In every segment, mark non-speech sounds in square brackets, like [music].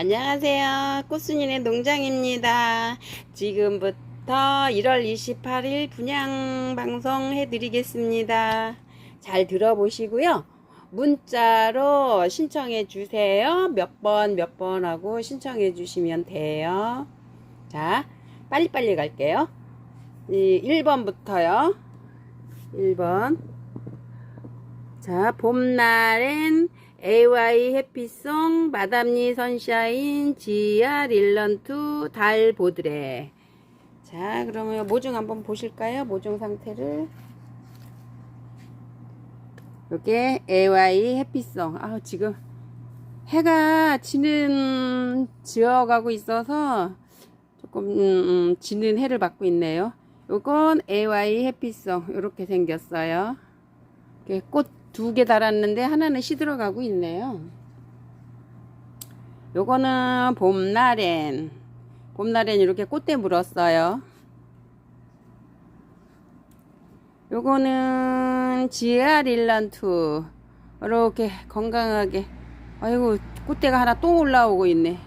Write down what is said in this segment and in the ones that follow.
안녕하세요. 꽃순이네 농장입니다. 지금부터 1월 28일 분양 방송 해드리겠습니다. 잘 들어보시고요. 문자로 신청해 주세요. 몇 번, 몇 번 하고 신청해 주시면 돼요. 자, 빨리빨리 갈게요. 이 1번부터요. 1번. 자, 봄날엔 AY 해피송, 마담니 선샤인, 지아 릴런투, 달 보드레. 자, 그러면 모종 한번 보실까요? 모종 상태를. 요게 AY 해피송. 아, 지금 해가 지는 지어가고 있어서 조금 음, 음, 지는 해를 받고 있네요. 요건 AY 해피송. 요렇게 생겼어요. 이렇게 꽃 두 개 달았는데 하나는 시들어가고 있네요. 요거는 봄나렌. 봄나렌 이렇게 꽃대 물었어요. 요거는 지아릴란투. 이렇게 건강하게. 아이고, 꽃대가 하나 또 올라오고 있네.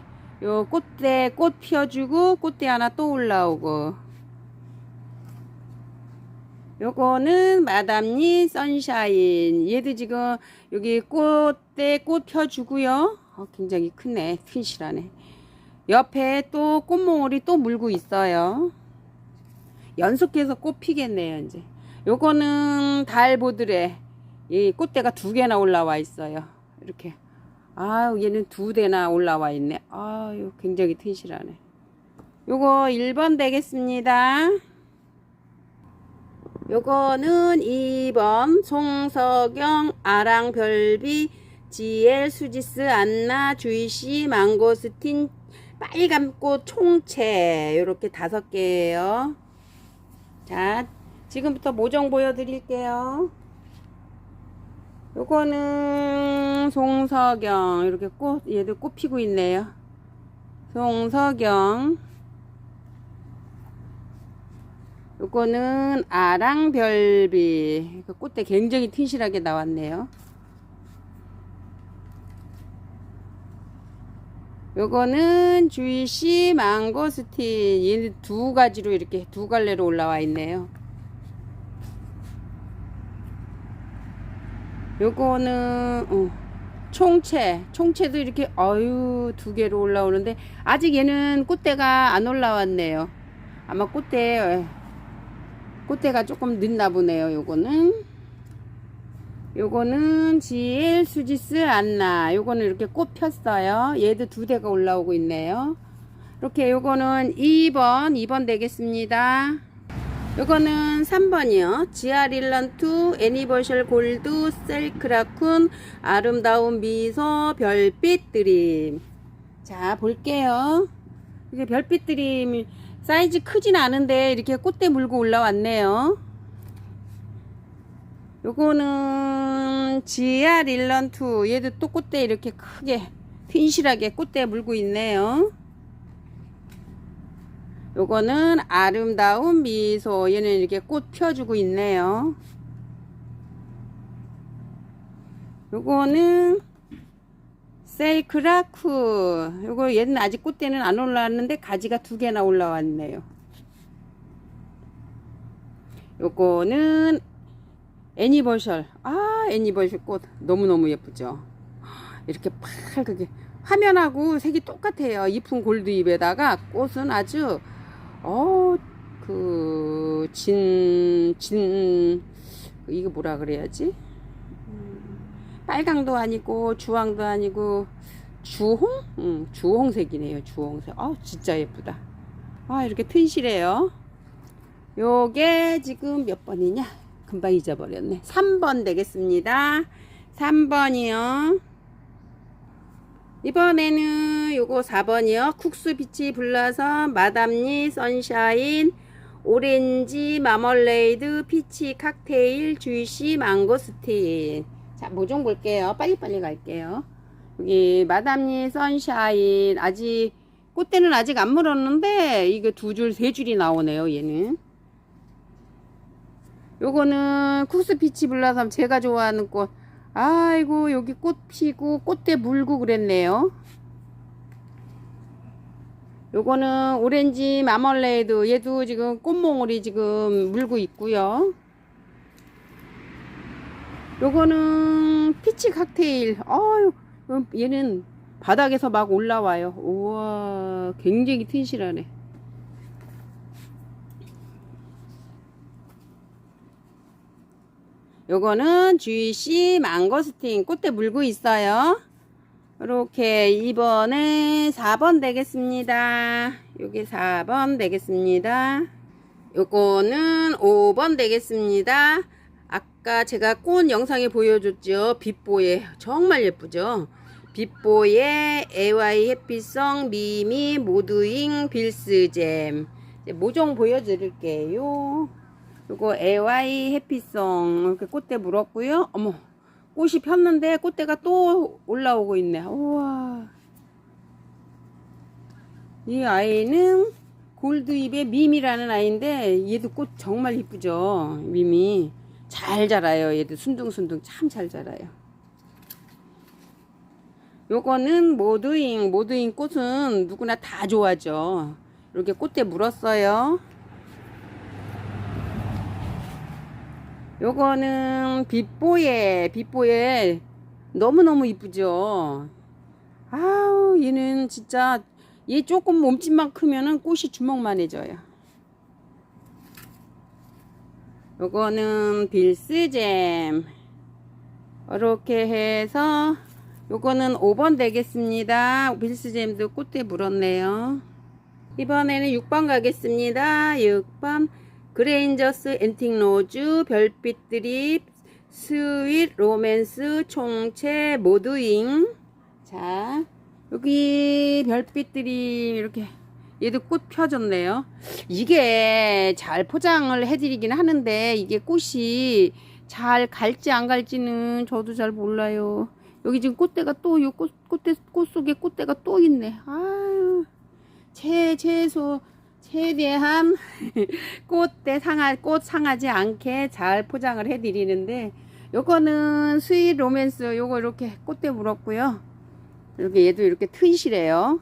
요 꽃대 꽃 피워주고 꽃대 하나 또 올라오고. 요거는 마담니 선샤인. 얘도 지금 여기 꽃대 꽃 펴주고요. 어, 굉장히 크네. 튼실하네. 옆에 또 꽃몽울이 또 물고 있어요. 연속해서 꽃 피겠네요, 이제. 요거는 달보드레. 이 꽃대가 두 개나 올라와 있어요. 이렇게. 아유, 얘는 두 대나 올라와 있네. 아유, 굉장히 튼실하네. 요거 1번 되겠습니다. 요거는 2번 송석영 아랑 별비 지엘 수지스 안나 주이시 망고스틴 빨간꽃 총채 요렇게 다섯 개예요. 자, 지금부터 모종 보여드릴게요. 요거는 송석영 이렇게 꽃 얘도 꽃 피고 있네요. 송석영 요거는 아랑별비 그 꽃대 굉장히 튼실하게 나왔네요. 요거는 주이시 망고스틴 얘는 두 가지로 이렇게 두 갈래로 올라와 있네요. 요거는 어, 총채 총채도 이렇게 어유 두 개로 올라오는데 아직 얘는 꽃대가 안 올라왔네요. 아마 꽃대 꽃대가 조금 늦나 보네요. 요거는 요거는 지엘 수지스 안나 요거는 이렇게 꽃 폈어요. 얘도 두 대가 올라오고 있네요. 이렇게 요거는 2번 2번 되겠습니다. 요거는 3번이요. 지아릴런투 애니버셜 골드 셀크라쿤 아름다운 미소 별빛 드림. 자 볼게요. 이게 별빛 드림 사이즈 크진 않은데 이렇게 꽃대 물고 올라왔네요. 요거는 지아 릴런투 얘도 또 꽃대 이렇게 크게 튼실하게 꽃대 물고 있네요. 요거는 아름다운 미소 얘는 이렇게 꽃 펴주고 있네요. 요거는 셀크라쿠. 요거 얘는 아직 꽃대는 안 올라왔는데 가지가 두 개나 올라왔네요. 요거는 애니버셜. 아 애니버셜 꽃. 너무너무 예쁘죠? 이렇게 팔그게 화면하고 색이 똑같아요. 이쁜 골드잎에다가 꽃은 아주 어그진진 이거 뭐라 그래야지 빨강도 아니고 주황도 아니고 주홍? 응, 주홍색이네요. 주홍색. 아, 진짜 예쁘다. 아, 이렇게 튼실해요. 요게 지금 몇 번이냐? 금방 잊어버렸네. 3번 되겠습니다. 3번이요. 이번에는 요거 4번이요. 쿡스 빛이 불러서 마담니 선샤인 오렌지 마멀레이드 피치 칵테일 주이시 망고스틴 자, 모종 볼게요. 빨리빨리 갈게요. 여기 마담니 선샤인 아직 꽃대는 아직 안 물었는데 이게 두 줄, 세 줄이 나오네요. 얘는. 요거는 쿠스피치 블라섬 제가 좋아하는 꽃. 아이고 여기 꽃 피고 꽃대 물고 그랬네요. 요거는 오렌지 마멀레이드 얘도 지금 꽃몽울이 지금 물고 있고요. 요거는 피치 칵테일. 어유 얘는 바닥에서 막 올라와요. 우와 굉장히 튼실하네. 요거는 GC 망고스틴 꽃대 물고 있어요. 이렇게 2번에 4번 되겠습니다. 요게 4번 되겠습니다. 요거는 5번 되겠습니다. 아까 제가 꽃 영상에 보여줬죠. 빛보에 정말 예쁘죠. 빛보에 AY 햇빛성 미미 모두잉 빌스잼 모종 보여드릴게요. 요거 AY 햇빛성 이렇게 꽃대 물었고요. 어머 꽃이 폈는데 꽃대가 또 올라오고 있네. 우와. 이 아이는 골드입의 미미라는 아이인데 얘도 꽃 정말 이쁘죠. 미미. 잘 자라요. 얘도 순둥순둥 참 잘 자라요. 요거는 모두잉. 모두잉 꽃은 누구나 다 좋아하죠. 이렇게 꽃대 물었어요. 요거는 빛보예 빛보예 너무너무 이쁘죠 아우 얘는 진짜 얘 조금 몸집만 크면은 꽃이 주먹만 해져요 요거는 빌스잼. 이렇게 해서 요거는 5번 되겠습니다. 빌스잼도 꽃대 물었네요. 이번에는 6번 가겠습니다. 6번 그레인저스 엔틱 로즈 별빛 드립 스윗 로맨스 총체 모두잉. 자 여기 별빛 드립 이렇게 얘도 꽃 펴졌네요. 이게 잘 포장을 해드리긴 하는데 이게 꽃이 잘 갈지 안 갈지는 저도 잘 몰라요. 여기 지금 꽃대가 꽃, 꽃대, 꽃 속에 꽃대가 또 있네. 아유 최, 최소 최대한 [laughs] 꽃대 상하 꽃 상하지 않게 잘 포장을 해 드리는데 요거는 스윗 로맨스 요거 이렇게 꽃대 물었고요. 이렇게 얘도 이렇게 튼실해요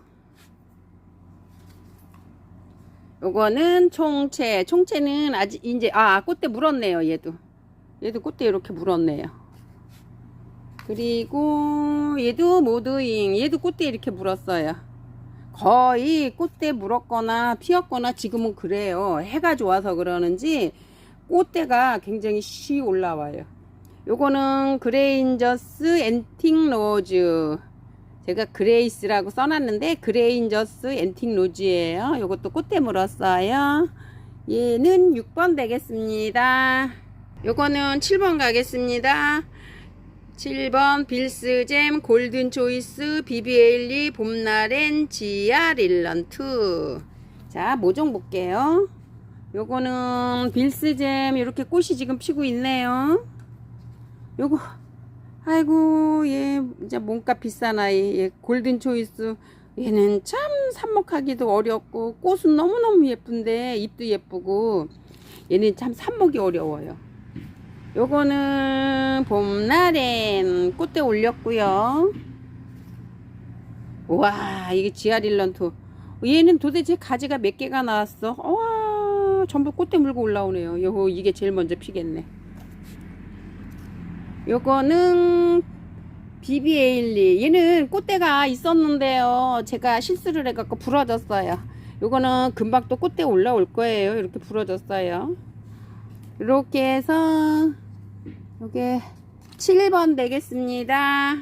요거는 총채 총채는 아직 이제 아 꽃대 물었네요 얘도 얘도 꽃대 이렇게 물었네요 그리고 얘도 모드잉 얘도 꽃대 이렇게 물었어요 거의 꽃대 물었거나 피었거나 지금은 그래요. 해가 좋아서 그러는지 꽃대가 굉장히 시 올라와요. 요거는 그레인저스 엔틱 로즈. 제가 그레이스라고 써놨는데 그레인저스 엔틱 로즈예요. 요것도 꽃대 물었어요. 얘는 6번 되겠습니다. 요거는 7번 가겠습니다. 7번 빌스잼 골든 초이스 비비에일리 봄날엔 지아 릴런투 자 모종 볼게요 요거는 빌스잼 이렇게 꽃이 지금 피고 있네요 요거 아이고 얘 이제 몸값 비싼 아이 얘 골든 초이스. 얘는 참 삽목하기도 어렵고 꽃은 너무너무 예쁜데 잎도 예쁘고 얘는 참 삽목이 어려워요. 요거는 봄날엔 꽃대 올렸고요. 와 이게 지아릴런토. 얘는 도대체 가지가 몇 개가 나왔어? 와 전부 꽃대 물고 올라오네요. 요 이게 제일 먼저 피겠네 요거는 비비에일리 얘는 꽃대가 있었는데요 제가 실수를 해갖고 부러졌어요 요거는 금방 또 꽃대 올라올 거예요 이렇게 부러졌어요 이렇게 해서 요게 7번 되겠습니다.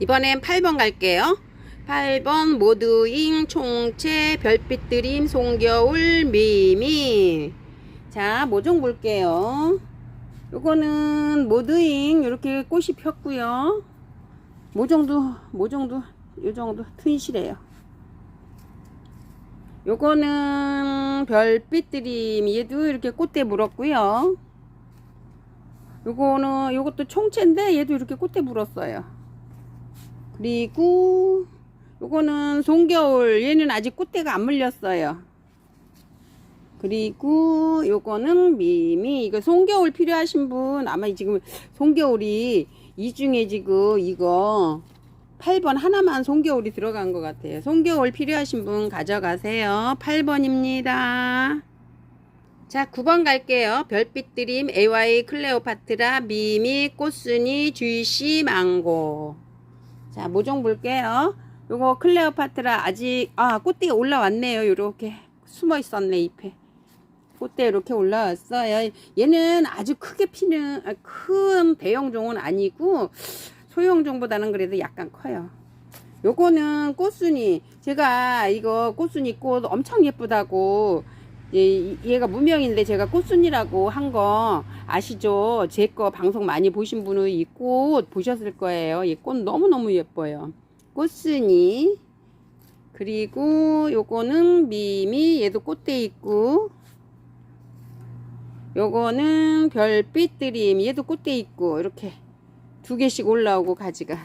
이번엔 8번 갈게요. 8번 모두잉 총채 별빛 드림 송겨울 미미 자 모종 볼게요. 요거는 모두잉 이렇게 꽃이 폈고요. 모종도 모종도 요정도 튼실해요. 요거는 별빛 드림 얘도 이렇게 꽃대 물었고요. 요거는 요것도 총채인데 얘도 이렇게 꽃대 물었어요. 그리고 요거는 송겨울 얘는 아직 꽃대가 안 물렸어요. 그리고 요거는 미미 이거 송겨울 필요하신 분 아마 지금 송겨울이 이 중에 지금 이거 8번 하나만 송겨울이 들어간 것 같아요. 송겨울 필요하신 분 가져가세요. 8번입니다. 자, 9번 갈게요. 별빛 드림, AY 클레오파트라, 미미, 꽃순이, 주이씨, 망고. 자, 모종 볼게요. 요거 클레오파트라 아직, 아, 꽃대가 올라왔네요. 요렇게 숨어 있었네, 잎에. 꽃대 이렇게 올라왔어요. 얘는 아주 크게 피는, 아, 큰 대형종은 아니고, 소형종보다는 그래도 약간 커요. 요거는 꽃순이. 제가 이거 꽃순이 꽃 엄청 예쁘다고 얘, 얘가 무명인데 제가 꽃순이라고 한 거 아시죠? 제 거 방송 많이 보신 분은 이 꽃 보셨을 거예요. 이 꽃 너무너무 예뻐요. 꽃순이. 그리고 요거는 미미. 얘도 꽃대 있고. 요거는 별빛 드림. 얘도 꽃대 있고. 이렇게 두 개씩 올라오고 가지가.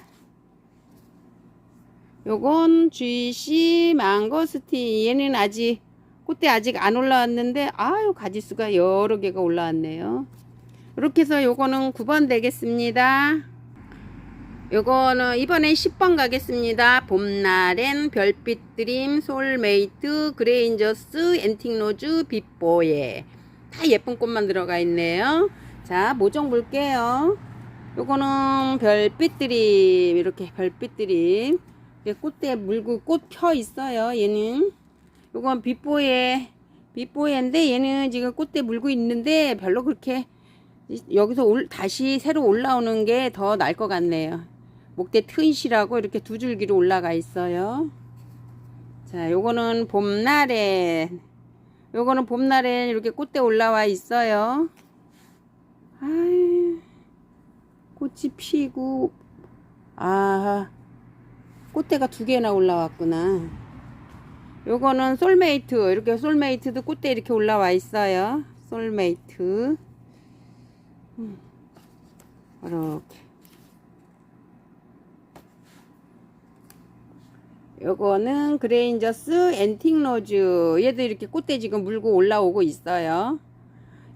요건 GC 망고스틴. 얘는 아직 꽃대 아직 안 올라왔는데 아유 가지수가 여러 개가 올라왔네요. 이렇게 해서 요거는 9번 되겠습니다. 요거는 이번엔 10번 가겠습니다. 봄날엔 별빛 드림 솔메이트 그레인저스 엔틱로즈 빛보예 다 예쁜 꽃만 들어가 있네요. 자 모종 볼게요. 요거는 별빛 드림 이렇게 별빛 드림 꽃대 물고 꽃 펴 있어요. 얘는 요건 빛보예 빛보예인데 얘는 지금 꽃대 물고 있는데 별로 그렇게 여기서 올, 다시 새로 올라오는 게 더 날 것 같네요. 목대 트윗이라고 이렇게 두 줄기로 올라가 있어요. 자, 요거는 봄날엔 요거는 봄날엔 이렇게 꽃대 올라와 있어요. 아이, 꽃이 피고 아 꽃대가 두 개나 올라왔구나. 요거는 솔메이트 이렇게 솔메이트도 꽃대 이렇게 올라와 있어요 솔메이트 음, 이렇게 요거는 그레인저스 엔틱로즈. 얘도 이렇게 꽃대 지금 물고 올라오고 있어요.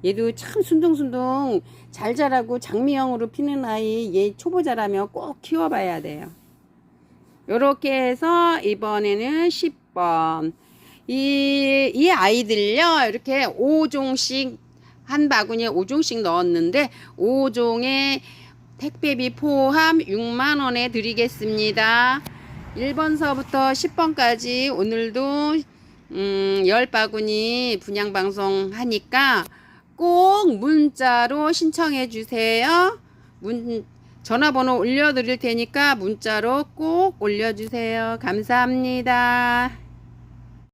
얘도 참 순둥순둥 잘 자라고 장미형으로 피는 아이 얘 초보자라면 꼭 키워봐야 돼요. 요렇게 해서 이번에는 10번. 이, 이 아이들요 이렇게 5종씩 한 바구니에 5종씩 넣었는데 5종에 택배비 포함 6만원에 드리겠습니다 1번서부터 10번까지 오늘도 음, 10바구니 분양방송 하니까 꼭 문자로 신청해 주세요 문, 전화번호 올려드릴 테니까 문자로 꼭 올려주세요. 감사합니다.